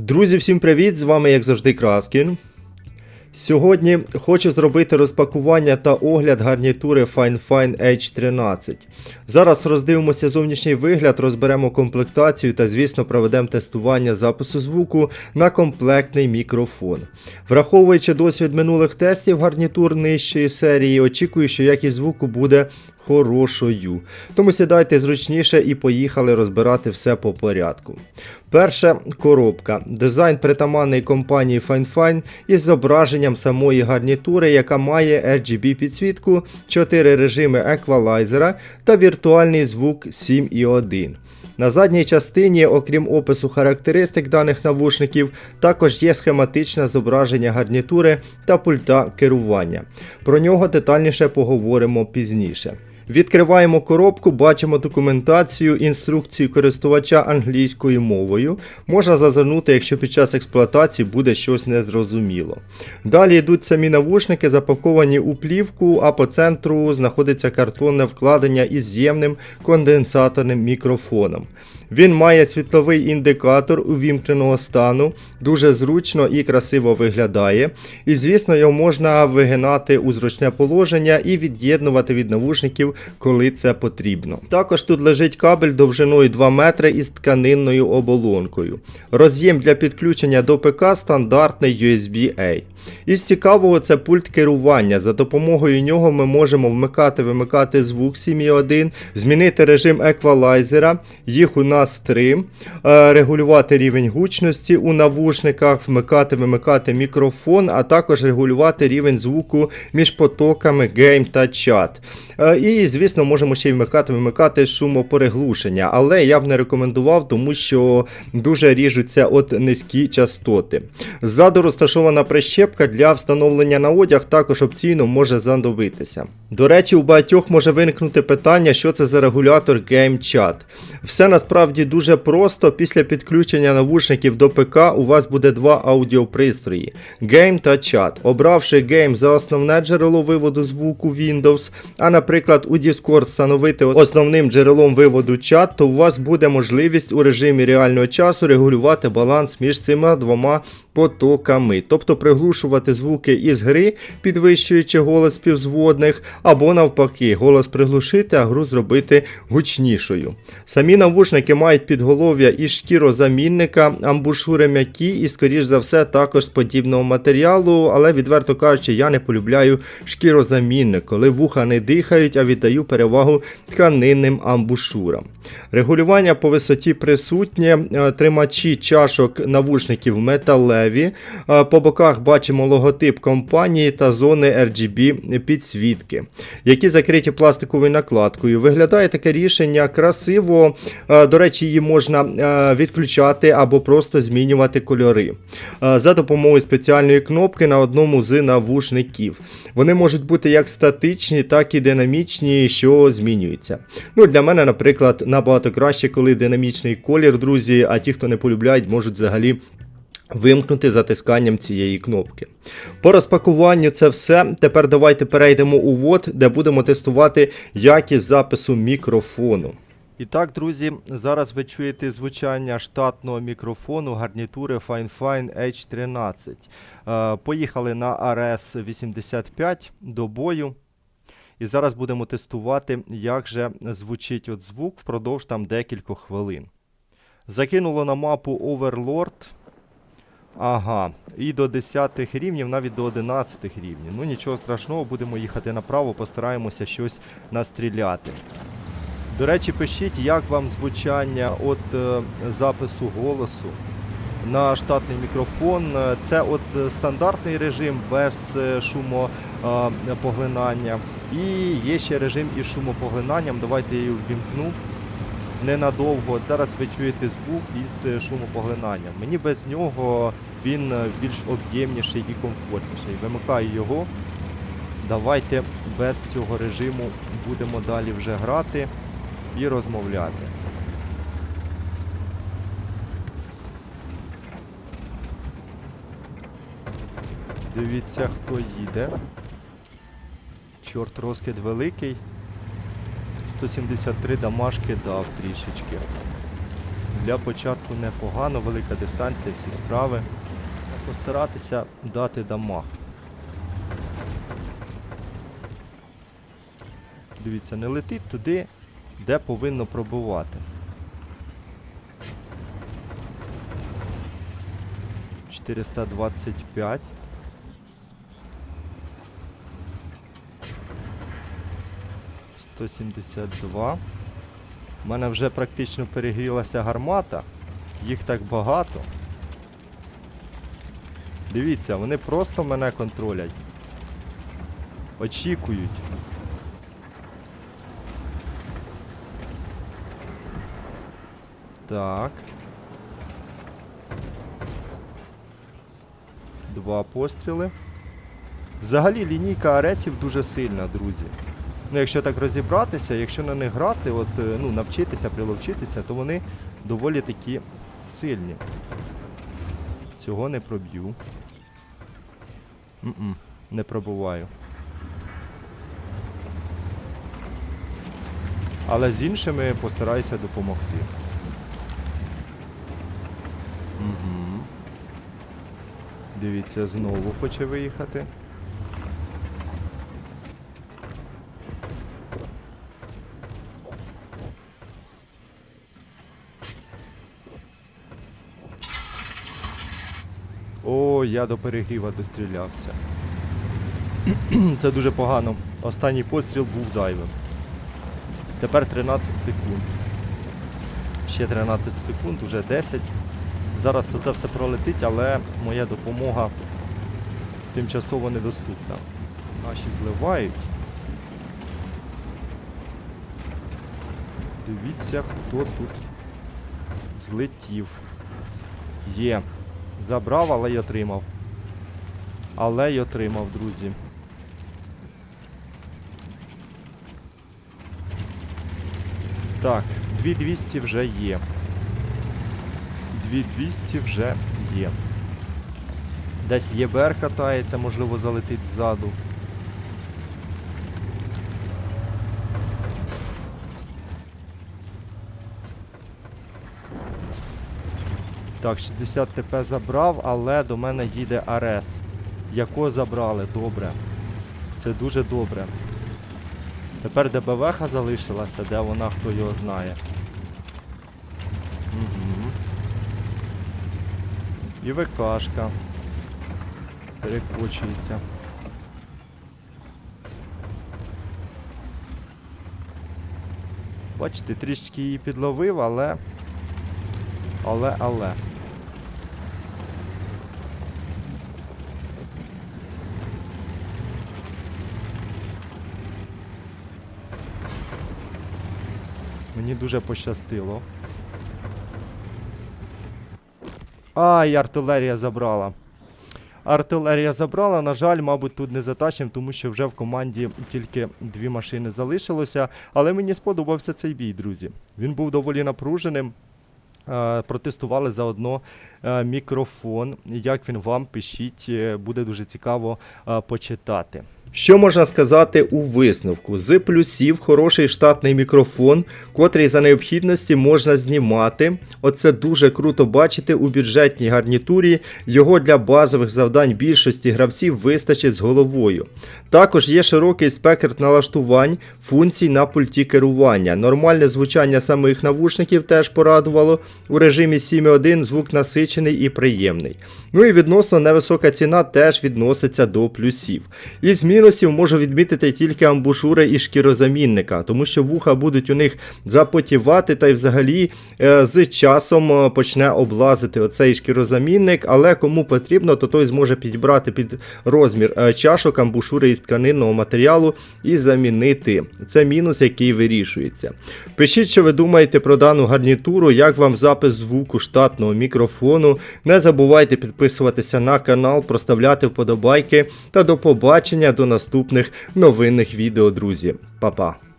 Друзі, всім привіт! З вами, як завжди, Краскін. Сьогодні хочу зробити розпакування та огляд гарнітури FineFine H13. Зараз роздивимося зовнішній вигляд, розберемо комплектацію та, звісно, проведемо тестування запису звуку на комплектний мікрофон. Враховуючи досвід минулих тестів гарнітур нижчої серії, очікую, що якість звуку буде хорошою. Тому сідайте зручніше і поїхали розбирати все по порядку. Перша коробка. Дизайн притаманний компанії FineFine із зображенням самої гарнітури, яка має RGB підсвітку, 4 режими еквалайзера та віртуальний звук 7.1. На задній частині, окрім опису характеристик даних навушників, також є схематичне зображення гарнітури та пульта керування. Про нього детальніше поговоримо пізніше. Відкриваємо коробку, бачимо документацію, інструкцію користувача англійською мовою. Можна зазирнути, якщо під час експлуатації буде щось незрозуміло. Далі йдуть самі навушники, запаковані у плівку, а по центру знаходиться картонне вкладення із з'ємним конденсаторним мікрофоном. Він має світловий індикатор увімкненого стану, дуже зручно і красиво виглядає. І, звісно, його можна вигинати у зручне положення і від'єднувати від навушників, коли це потрібно. Також тут лежить кабель довжиною 2 метри із тканинною оболонкою. Роз'єм для підключення до ПК стандартний USB-A. Із цікавого це пульт керування. За допомогою нього ми можемо вмикати-вимикати звук 7.1, змінити режим еквалайзера, їх у нас три, е, регулювати рівень гучності у навушниках, вмикати-вимикати мікрофон, а також регулювати рівень звуку між потоками гейм та чат. Е, І, звісно, можемо ще й вмикати-вимикати шумопореглушення, але я б не рекомендував, тому що дуже ріжуться от низькі частоти. Ззаду розташована прищепка для встановлення на одяг, також опційно може знадобитися. До речі, у багатьох може виникнути питання, що це за регулятор Game Chat. Все насправді дуже просто. Після підключення навушників до ПК у вас буде два аудіопристрої Game та Chat. Обравши Game за основне джерело виводу звуку Windows, а наприклад у Discord встановити основним джерелом виводу чат, то у вас буде можливість у режимі реального часу регулювати баланс між цими двома потоками, тобто приглушувати звуки із гри, підвищуючи голос співзводних, або навпаки, голос приглушити, а гру зробити гучнішою. Самі навушники мають підголов'я із шкірозамінника, амбушури м'які і, скоріш за все, також з подібного матеріалу, але відверто кажучи, я не полюбляю шкірозамінник, коли вуха не дихають, а віддаю перевагу тканинним амбушурам. Регулювання по висоті присутнє, е, тримачі чашок навушників металеві. Е, По боках бачимо логотип компанії та зони RGB підсвітки, які закриті пластиковою накладкою. Виглядає таке рішення красиво. Е, До речі, її можна е, відключати або просто змінювати кольори е, за допомогою спеціальної кнопки на одному з навушників. Вони можуть бути як статичні, так і динамічні, що змінюються. Ну, Для мене, наприклад, набагато краще, коли динамічний колір, друзі, а ті, хто не полюбляють, можуть взагалі. Вимкнути затисканням цієї кнопки. По розпакуванню це все. Тепер давайте перейдемо у ввод, де будемо тестувати якість запису мікрофону. І так, друзі, зараз ви чуєте звучання штатного мікрофону гарнітури FineFine H13. Е, Поїхали на RS85 до бою. І зараз будемо тестувати, як же звучить от звук впродовж там декількох хвилин. Закинуло на мапу Overlord. Ага, і до 10 рівнів, навіть до 11 рівнів. Ну нічого страшного, будемо їхати направо, постараємося щось настріляти. До речі, пишіть, як вам звучання от е, запису голосу на штатний мікрофон. Е, Це от е, стандартний режим без е, шумопоглинання. І є ще режим із шумопоглинанням. Давайте я її ввімкну ненадовго. Зараз ви чуєте звук із е, шумопоглинанням. Мені без нього він е, більш об'ємніший і комфортніший. Вимикаю його. Давайте без цього режиму будемо далі вже грати і розмовляти. Дивіться, хто їде. Чорт розкид великий. 173 дамашки дав трішечки. Для початку непогано, велика дистанція, всі справи. Постаратися дати дамаг. Дивіться, не летить туди, де повинно пробувати. Чотириста двадцять п'ять. Сто сімдесят два. У мене вже практично перегрілася гармата. Їх так багато. Дивіться, вони просто мене контролять. Очікують. Так. Два постріли. Взагалі лінійка аресів дуже сильна, друзі. Ну, якщо так розібратися, якщо на них грати, от, е, ну, навчитися, приловчитися, то вони доволі такі сильні. Цього не проб'ю. Не пробуваю. Але з іншими постараюся допомогти. Угу. Дивіться, знову хоче виїхати. О, я до перегріва дострілявся. Це дуже погано. Останній постріл був зайвим. Тепер 13 секунд. Ще 13 секунд, уже 10. Зараз то це все пролетить, але моя допомога тимчасово недоступна. Наші зливають. Дивіться, хто тут злетів. Є. Забрав, але й отримав. Але й отримав, друзі. Так, 2200 вже є. 2200 вже є. Десь ЄБР катається, можливо, залетить ззаду. Так, 60 ТП забрав, але до мене їде Арес. Яко забрали? Добре. Це дуже добре. Тепер ДБВХ залишилася, де вона, хто його знає. Угу. І ВКшка. Перекочується. Бачите, трішки її підловив, але. Але, але. Мені дуже пощастило. Ай, артилерія забрала. Артилерія забрала, на жаль, мабуть, тут не затащим, тому що вже в команді тільки дві машини залишилося. Але мені сподобався цей бій, друзі. Він був доволі напруженим. Е, Протестували заодно е, мікрофон. Як він вам пишіть, е, буде дуже цікаво почитати. Що можна сказати у висновку? З плюсів хороший штатний мікрофон, котрий за необхідності можна знімати. Оце дуже круто бачити у бюджетній гарнітурі. Його для базових завдань більшості гравців вистачить з головою. Також є широкий спектр налаштувань функцій на пульті керування. Нормальне звучання самих навушників теж порадувало. У режимі 7.1 звук насичений і приємний. Ну і відносно невисока ціна теж відноситься до плюсів. Із мінусів можу відмітити тільки амбушури і шкірозамінника, тому що вуха будуть у них запотівати, та й взагалі е, з часом е, почне облазити оцей шкірозамінник, але кому потрібно, то той зможе підібрати під розмір е, чашок амбушури із тканинного матеріалу і замінити. Це мінус, який вирішується. Пишіть, що ви думаєте про дану гарнітуру, як вам запис звуку штатного мікрофону. Не забувайте підписуватися на канал, проставляти вподобайки та до побачення до наступних новинних відео, друзі. Па-па!